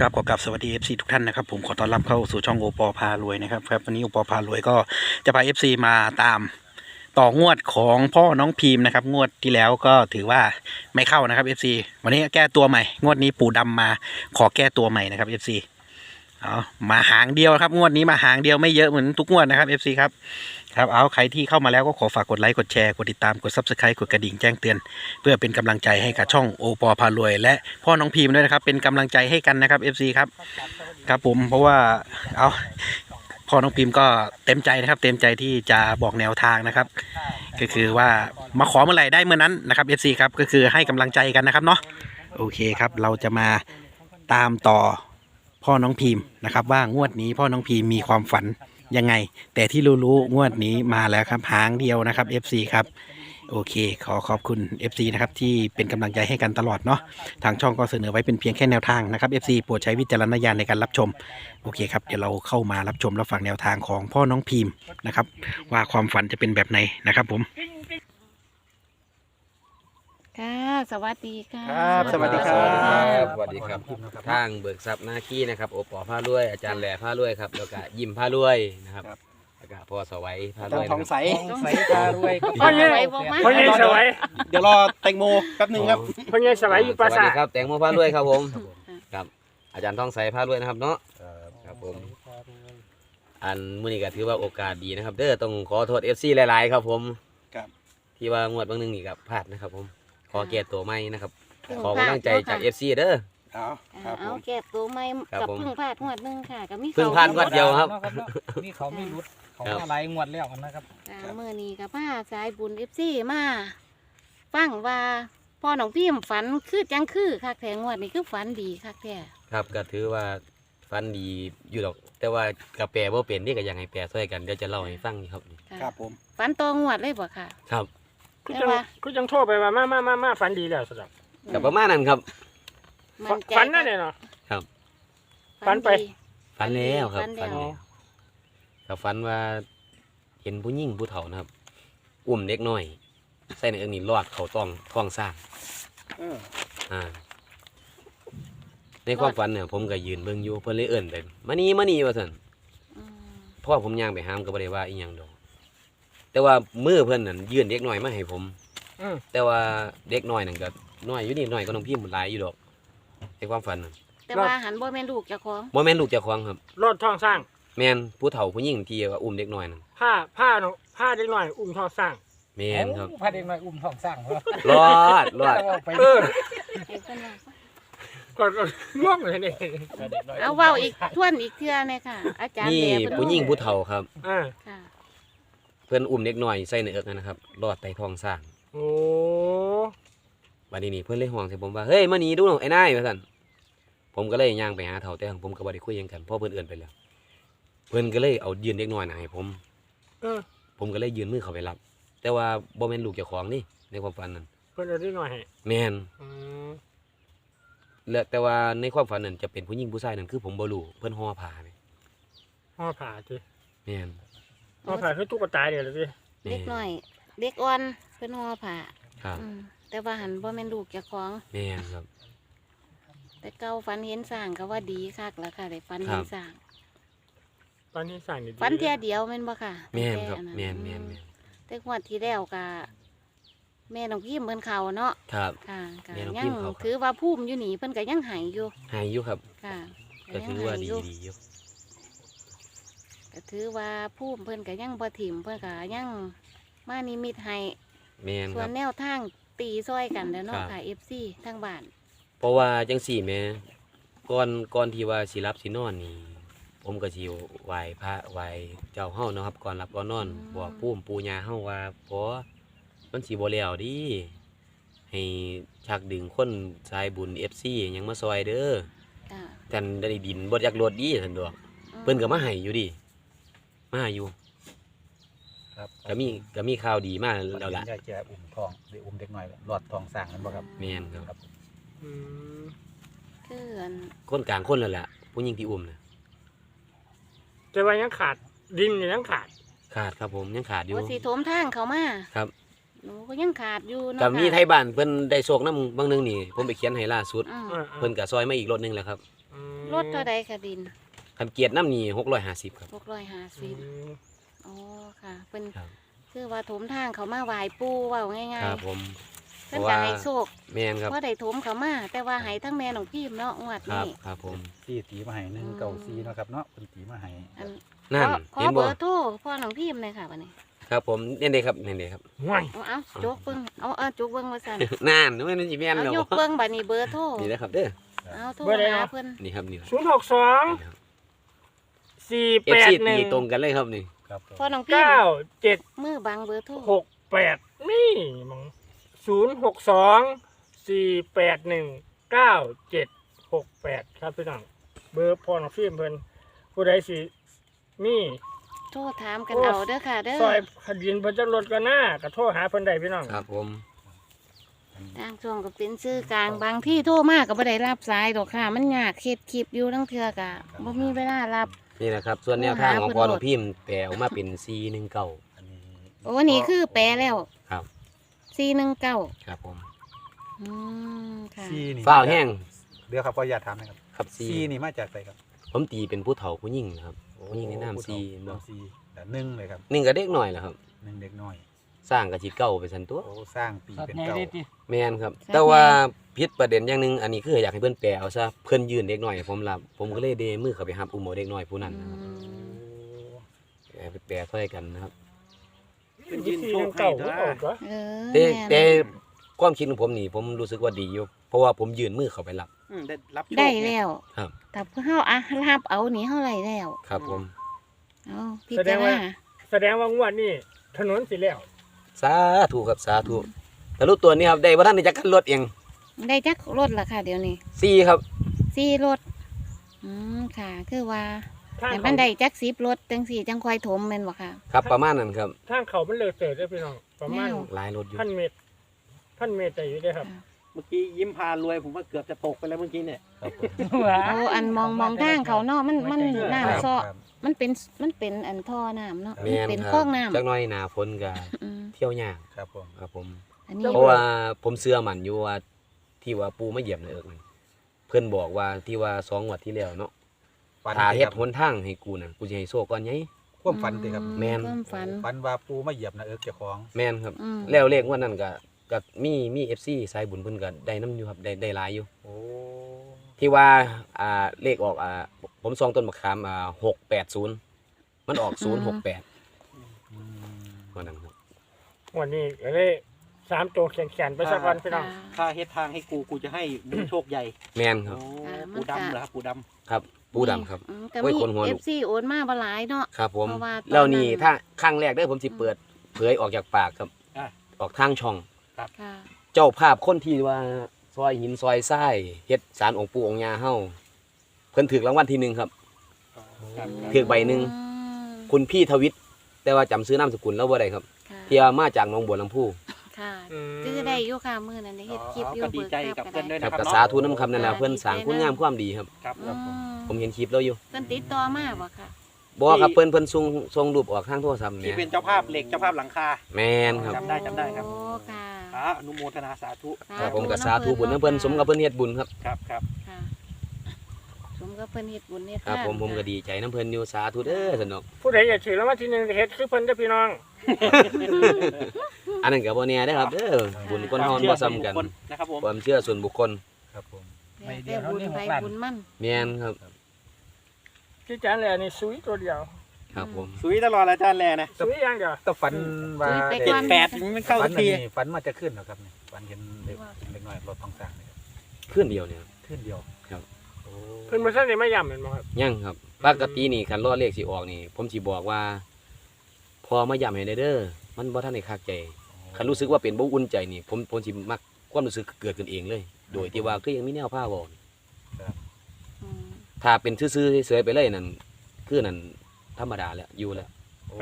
ครับขอกลับสวัสดี FC ทุกท่านนะครับผมขอต้อนรับเข้าสู่ช่องโอปอพารวยนะครับครับวันนี้โอปอพารวยก็จะพา FC มาตามต่องวดของพ่อน้องพีมนะครับ งวดที่แล้วก็ถือว่าไม่เข้านะครับ FC วันนี้แก้ตัวใหม่ งวดนี้ปู่ดำมาขอแก้ตัวใหม่นะครับ FC เอามาหางเดียวครับ งวดนี้มาหางเดียวไม่เยอะเหมือนทุกงวดนะครับ FC ครับครับเอาใครที่เข้ามาแล้วก็ขอฝากกดไลค์กดแชร์กดติดตามกด Subscribe กดกระดิ่งแจ้งเตือน เพื่อเป็นกำลังใจให้กับช่องโอปอพารวย และพ่อน้องพีมด้วยนะครับ เป็นกำลังใจให้กันนะครับ FC ครับครับผมเพราะว่าเอาพ่อน้องพิมพ์ก็เต็มใจนะครับ เต็มใจที่จะบอกแนวทางนะครับ ก็คือว่ามาขอเมื่อไหร่ได้เมื่อนั้นนะครับ FC ครับก็คือให้กำลังใจกันนะครับเนาะโอเคครับ เราจะมาตามต่อ พ่อน้องพิมพ์นะครับ ว่างวดนี้พ่อน้องพิมพ์มีความฝันยังไง แต่ที่รู้ๆงวดนี้มาแล้วครับหางเดียวนะครับ FC ครับโอเค ขอขอบคุณ FC นะครับที่เป็นกำลังใจให้กันตลอดเนาะทางช่องก็เสนอไว้เป็นเพียงแค่แนวทางนะครับ FC โปรดใช้วิจารณญาณในการรับชม โอเคครับ เดี๋ยวเราเข้ามารับชมรับฟังแนวทางของพ่อน้องพิมพ์นะครับ ว่าความฝันจะเป็นแบบไหนนะครับผม ค่ะ สวัสดีค่ะ ครับสวัสดีครับ สวัสดีครับ ทางเบิกทรัพย์หน้าขี้นะครับโอปอผ้ารวย อาจารย์แหล่ผ้ารวยครับแล้วก็ยิ้มผ้ารวยนะครับครับ แล้วก็พ่อสวัยผ้ารวยทองนะครับใสใส่ตารวยพ่อใหญ่บอกมาพ่อใหญ่สวัยเดี๋ยวรอแตงโมแป๊บหนึ่งครับ พ่อใหญ่สวัยอยู่ปราสวัสสาดีทครับแตงโมผ้ารวยครับผมครับ อาจารย์ทองใสผ้ารวยนะครับเนาะ ครับผม อันมื้อนี้ก็ถือว่าโอกาสดีนะครับ เด้อต้องขอโทษ FC หลาย ๆ ครับผมครับ ที่ว่างวดบางหนึงนี่กับพลาดนะครับผม ขอแก้ตัวใหม่นะครับเพิ่งขอกำลังใจจากพลด FC เด้อ เอาครับผเอาม แก็บตัวใหม่ครับกับผมเพึ่งพลาดงวดหนึงค่ะกับมีเพิ่งพลาดงวดเดียวครับ นี่เขาไม่รุดเขาครับมาไล่งวดแล้วนะครับค่ะมื่อนี้กับผ้าสายบุญเอฟซีมาฟังว่าพ่อหนองพิมฝันคือจังคือคักแทงงวดนี้คือฝันดีคักแท้ครับก็ถือว่าฟันดีอยู่ดอก แต่ว่ากาแปลว่าเป็นนี่ก็ยังให้แปลช่วยกันเดี๋ยวจะเล่าให้ฟังครับ ค่ะครับผม ฝันตองวดเลยบ่ค่ะ ครับ คุณแต่จังว่าคุณจังโทรไปว่ามามามามาฝันดีแล้วสักกับประมาณนั้นครับ มั่ใจฝันนั่นเลยเนาะ ฝันไป ดีฟันแล้วครับฝันฟันแล้วแล้วกับฟันว่าเห็นผู้หญิงผู้เฒ่านะครับ อุ้มเด็กน้อย ใส่ในเอิงนี่รอดเขาต้องท้องสร้างเอออ่า ในความฝันเนี่ยผมก็ยืนเบิ่งอยู่เพิ่นเลยเอิ่นไปมานี่มานี่ว่าซั่นอืมพ่อผมย่างไปห้ามก็บ่ได้ว่าอีหยังดอก แต่ว่ามือเพิ่นนั่นยื่นเด็กน้อยมาให้ผมอืม แต่ว่าเด็กน้อยนั่นก็น้อยอยู่นี่น้อยก็น้องพิมพ์หลายอยู่ดอกในความฝันนั่นแต่ว่าหันบ่แม่นลูกเจ้าของบ่แม่นลูกเจ้าของครับ รอดท้องสร้างแม่นผู้เฒ่าผู้หญิงที่ว่าอุ้มเด็กน้อยนั่นผ้าผ้าเนาะผ้าเด็กหน่อยอุ้มท้องสร้าง แม่นครับผ้าเด็กหน่อยอุ้มท้องสร้างรอดรอดเออเห็นเพิ่นว่าก็ก็ง่วงเลยนี่เอาเว้าอีกทวนอีกเทื่อหเนี่ยค่ะ อาจารย์นี่แหล่เพิ่นผู้หญิงผู้เฒ่าครับ อ่าค่ะ เพิ่นอุ้มเด็กน้อยใส่ในเอิกนั่นนะครับรอดไต่ท้องสร้างโอ้บัดนี้นี่เพิ่นเลยห่วงใส่ผมว่าเฮ้ยมานี่ดูหน่อยไอ้นายว่าซั่นผมก็เลยย่างไปหาเฒ่าแต่ผมก็บ่ได้คุยหยังกันเพราะเพิ่นเอื้อนไปแล้ว เพิ่นก็เลยเอายืนเด็กน้อยน่ะให้ผมเออผมก็เลยยืนมือเข้าไปรับ แต่ว่าบ่แม่นลูกเจ้าของนี่ในความฝันนั้นเพิ่นเอาเด็กหน่อยให้แม่นอืมและแต่ว่าในความฝันนั้นจะเป็นผู้หญิงผู้ชายนั่นคือผมบ่รู้เพิ่นห่อผ้าแม่ห่อผ่าจิแม่น ห่อผ่าคือตุ๊กตาเดียวเลยสิแม่เด็กนน้อย เด็กอ่อนเพิ่นห่อผ้าครับอืมแต่ว่าหันบ่แม่นลูกเจ้าของ แม่นครับ แต่เก่าฝันเห็นสร้างก็ว่าดีคักแล้วค่ะได้ฝันครัเห็นบสร้างตอนนี้สั่งดีๆฝันเที่ยเดียวแม่นบ่ค่ะแม่นครับตั้งต่แม่นแม่นอืแม่นแต่งวดที่แล้วก็แม่น้องพิมพ์เพิ่นเข้าเนาะครับ ค่ะก็แม่น้องยัพิงมพ์เข้าครับ ถือว่าภูมิอยู่นี่เพิ่นก็ยังหายอยู่ หายอยู่ครับ ค่ะก็ถือว่าดียังหยดีอยู่ ก็ถือว่าภูมิเพิ่นก็ยังบ่ถิ่มเพิ่นก็ยังมานิมิตให้แม่นส่ควรับนแนวทางตีซอยกันแล้วเนาะครับ ค่ะ FC ทางบ้านเพราะว่าจังสี่แหม่ก่อนก่อนที่ว่าสิรับสินอนนี่ ผมก็สิไหว้พระไหว้เจ้าเฮาเนาะครับก่อนรับก่อนนอน บอกปู่ปู่ย่าเฮาว่าพอมันสิบ่แล้วดิให้ชักดึงคนสายบุญ FC หยังมาซอยเด้อค่ะท่านได้ดินบ่อยากรถดีซั่นดอกเพิ่นก็มาให้อยู่ดิ มาให้อยู่ครับก็มีก็มีข่าวดีมาแล้วล่ะยายแกอุ้มทองได้อุ้มเด็กน้อยหลอดทองสร้างนั่นบ่ครับแม่นครับอืมคืออันคนกลางคนแล้วล่ะผู้หญิงที่อุ้มน่ะแต่ว่ายังขาดดินเนี่ยยังขาด ขาดครับผมยังขาดอยู่โอสิโถมทางเขามาครับ หนูก็ยังขาดอยู่เนาะกับค่ะมีไทยบ้านเพิ่นได้โชคนำบางหนึงนี่ผมไปเขียนให้ล่าสุด อืมเออเพิ่นก็ซอยมาอีกรถหนึงแหละครับอืมรถเท่าใดค่ะดิน คันเกียรติน้ำนี่650ครับหกร้อยห้าสิบอ๋อค่ะเป็นครับคือว่าถมทางเขามาไหวปูเว่าง่ายครับผม ๆเพเพิ่นราะก็ว่าให้โชคแม่นครับ ว่าได้ถมเขามา แต่ว่าให้ทั้งแม่น้องพิมพ์เนาะงวดครับ นี้ครับผมซี่ตีมาให้หนึ่งเก่าซีเนาะครับเนาะเป็นตีมาให้อันนั่น ขอขอเห็นเบบ่อร์โทรพ่อน้องพิมพ์เลยค่ะวันนี้ครับผมนี่เด้ครับนี่เด้ครับห่วยเอาเอาจกเบิ้งเอาเอาจกเบิ้งมาสั่นนั่นมันสิแม่นเอาแล้วยกเบิ้งบัดนี้เบอร์โทรนี่นะครับเด้อเอาโทรหาเพิ่นนี่ครับนี่ครับศูนย์หกสองนี่ครับ สี่เอแปฟดซีหนึ่ตีงตรงกันเลยครับนี่ครับผมพ่อน้องพิมเก้าพ์เจ็ดมือบังเบอร์โทรหกแปดนี่มึงศูนย์หกสองสี่แปดหนึ่งเก้าเจ็ดหกแปดครับพี่น้องเบอร์พอน้องฟิล์มเพิ่นผู้ใดสิมี โทรถามกันเอาเด้อค่ะ เด้อซอยขดินเพิ่นจะลดกันหน้าก็โทรหาเพิ่นได้พี่น้อง ครับผม ทางช่วงก็เป็นชื่อกลางบางที่โทรมากก็บ่ได้รับสายดอกค่ะ มันยากเฮ็ดคลิปอยู่ทั้งเทื่อกะบ่มีเวลารับ นี่แหละครับ ส่วนแนวทางของพอหลวงพิมพ์แปลออกมาเป็นซีหนึ่งเก้าอันนี้โอ้นี่คือแปลแล้วครับ419ครับผมอืมค่ะซีนี่ฝ้าวแห้งเดี๋ยวครับขออนุญาตถามนะครับครับซีซีนี่มาจากไหนครับผมตีเป็นผู้เฒ่าผู้หญิงนะครับ ผู้หญิงในน้ำซีโอ้ซีแต่หนึ่งเลยครับหนึ่งก็เด็กหน่อยแหละครับ หนึ่งเด็กน้อย สร้างกระจิตเก้าไปสันตัว โอ้สร้างปีเป็นเก่าแม่นครับ แต่ว่าพิษประเด็นอย่างหนึงอันนี้คืออยากให้เพื่อนแปลเอาซะเพื่อนยืนเด็กหน่อยให้ผมรับผมก็เลยเดมือเข้าไปหับอุโมงค์เด็กหน่อยผู้นั้นนะครับให้ไปแปลถ้อยกันนะครับเป็นยืนโชคให้เด้อเออแต่แม่นแต่ความคิดของผมนี่ผมรู้สึกว่าดีอยู่เพราะว่าผมยืนมือเข้าไปรับ อืมได้รับโชคได้เนี่ยแล้วครับ แต่เฮาอะรับเอานี่เฮาไรแล้วครับผม เอาพิแสดจางรว่า ณาแสดงว่างวดนี้ถนนสิแล้ว สาธุครับสาธุแต่รู้ตัวนี้ครับได้ว่าท่านได้จักรรถเองได้จักรถล่ะค่ะ เดี๋ยวนี้สี่ครับสี่รถอืมค่ะ คือว่าทางแต่เขามันได้จัก10รถจังสี่จังค่อยถมแม่นบ่ค่ะ ครับ ประมาณนั้นครับทางเขามันเลยเสร็จได้อพี่น้องประมาณแนว หลายรถอยู่พันเมตรพันเมตรแต่อยู่ได้อครับ เมื่อกี้ยิ้มพารวยผมว่าเกือบจะตกไปแล้วเมื่อกี้เนี่ย ครับผมเอาอันมองมองทางเขาเนาะมันมันครับน้ำคซ้อรับมันเป็นมันเป็นอันท่อน้ำเนาะแม่มันนเป็นคคลรัองน้ำจักหน้อยหนาฝนก็อืม เที่ยวยากครับผมครับผม อันนี้เพราะว่าผมเชื่อมันอยู่ว่าที่ว่าปูมาเหยียบในเอิกนี่เพื่อนบอกว่าที่ว่าสองงวัดที่แล้วเนาะฝันถ้าสิเฮ็คดรับหนทางให้กูน่ะกูจะให้โซ่ก่อนไง ความฝันติครับแม่น ความฝัน ฝันว่าปูมาเหยียบนะเอิกเจ้าของ แม่นครับ อืม แล้วเลขงวันนั้นก็ก็มีมี FC สายบุญเพิ่นก็ได้นํอยู่ครับได้ได้หลายอยู่ โอ้ที่ว่าอ่าเลขออกอ่าผมซองต้นมะขามอ่า680มันออก068อืมวันนั้นครับ วันนี้ก็เลยสามตัวแขนๆไปสักวันพี่น้อง ถ้าเฮ็ดทางให้กูกูจะให้มึงโชคใหญ่แม่นครับ โอ้อ่ามัปูนจะดำเหรอครับปูดครับ ปูดำครับ อืมก็ไว้มีคนหัวลุก FC โอนมาบ่หลายเนาะ ครับผมเพราะว่าตอนนั้น แล้วนี่ถ้าครั้งแรกเด้อผมสิเปิด เผยออกจากปากครับอะออกทางช่อง ค่ะเจ้าภาพคนที่ว่าซอยหินซอยทรายเฮ็ดสารองค์ปู่องค์ย่าเฮาเพิ่นถูกรางวัลที่หนึ่งครับำครับถือใบหนึ่ง อืมคุณพี่ทวิตแต่ว่าจำซื้อนามสกุลแล้วบ่ได้ครับค่ะ ที่ว่ามาจากหนองบัวลำพู ค่ะอืมจื้อได้อยู่ค่ะมื้อนั้นได้เฮ็ดคลิปอยู่ก็ดีใจกับเบิเพื่อนด้วยครันะบครับกเนาะสาธุน้ำคำนั่นแหละเพิ่นสร้างคุณงามความดีครับ ครับอืมผมเห็นคลิปแล้วอยู่เพิ่นติดต่อมาบ่ค่ะบ่ครับเพิ่นเพิ่นส่งส่งรูปออกทางโทรศัพท์ที่เนี่ยเป็นเจ้าภาพเหล็กเจ้าภาพหลังคา แม่นครับ จำได้จำได้ครับ โอ้ค่ะอ่าอนุโมทนาสาธุ ครับผมก็สาธุบุญนำเพิ่นสมกับเพิ่นเฮ็ดบุญครับ ครับครับ ค่ะ สมกับเพิ่นเฮ็ดบุญเฮ็ดครับ ทานผมผมก็ค่ะดีใจน้ำเพิ่นอยู่สาธุเด้อสนอก ผู้ใดอยากถือรางวัลที่หนึ่งก็เฮ็ดคือเพิ่นเด้อพี่น้อง อันนั้นก็บ่แน่เด้อครับเด้อบุญคนเฮามันบ่ซ้ำกันความเชื่อส่วบุคคลนะครับผม ความเชื่อส่วนบุคคลครับผมแต่บุญไปบุญมั่นแม่นครับ ที่จานแหล่นี่สุยตัวเดียวครับผม สุยตลอดอาจารย์แลนะสุยอย่างเดียวแต่ฝันว่าไปเจ็ก่ดอนแปดมันเข้าฝัทุนกอันที นี้ฝันมาจะขึ้นเหรอครับเนี่ยฝันเห็นเด็กเด็กน้อยรถทองสร้างเนี่ยครับขึ้นเดียวเนี่ย ขึ้นเดียวครับโอ้ เพิ่นบ่ทันได้มาย้ำแม่นบ่ครับ ยังครับปกตินี่คันรอเลขสิออกนี่ ผมสิบอกว่า พอมาย้ำให้ได้เด้อมันบ่ทันได้คักใจคันรู้สึกว่าเป็นบ่อุ่นใจนี่ ผมผมสิมักความรู้สึกเกิดขึ้นเองเลย โดยที่ว่าคือยังมีแนวผ้าบอกอืมถ้าเป็นซื่อๆเฉยๆไปเลยนั่นคือนั่นธรรมดาแล้วอยู่แล้ว โอ้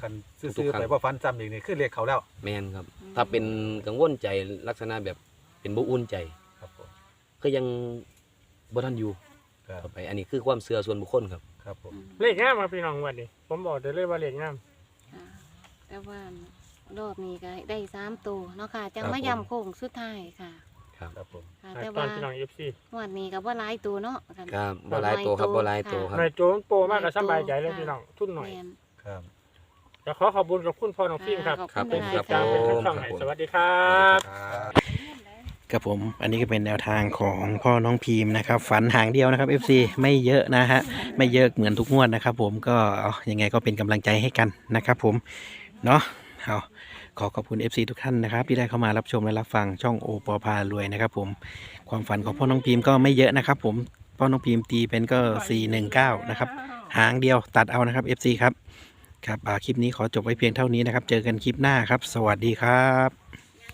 คันทุซื้กอๆครั้ๆงไปว่าฝันจำอีกนี่คือเรียกเขาแล้ว แม่นครับ ถ้าเป็นกังวลใจลักษณะแบบเป็นบ่อุ่นใจ ครับผม ก็ยัง บ่ทันอยู่ครับต่อไป อันนี้คือความเชื่อส่วนบุคคลครับ ครับผมอืมเลขงามมาพี่น้องวันนี้ ผมบอกได้เลยว่าเลขงาม ค่ะแต่ว่ารอบนี้ก็ได้สามตัวเนาะค่ะจังครับมาผม ย้ำโค้งสุดท้ายค่ะคครับครับผม ค่ะให้แต่ตอว่านพี่น้องเอฟซีงวดนี้ก็บ่หลายตัวเนาะกันครับบ่หลายตัวครับบ่หลายตัวครับในโจนโปรมากก็สบายใจเลยพี่น้องทุนหน่อยแม่นครับ จะขอขอบคุณกับคุณพ่อน้องฟิล์มครับขอบครับคุณผมหลายครับๆเป็นค่ะทุกช่องไหนสวัสดีครับ ครับ ผมอันนี้ก็เป็นแนวทางของพ่อน้องพีมนะครับ ฝันหางเดียวนะครับ FC ไม่เยอะนะฮะไม่เยอะเหมือนทุกงวดนะครับ ผมก็เอายังไงก็เป็นกำลังใจให้กันนะครับ ผมเนาะเอาขอขอบคุณ FC ทุกท่านนะครับที่ได้เข้ามารับชมและรับฟังช่องโอปอพารวยนะครับ ผมความฝันของพ่อน้องพีมก็ไม่เยอะนะครับ ผมพ่อน้องพีมตีเป็นก็ 419 นะครับ หางเดียวตัดเอานะครับ FC ครับครับคลิปนี้ขอจบไว้เพียงเท่านี้นะครับ เจอกันคลิปหน้าครับ สวัสดีครับ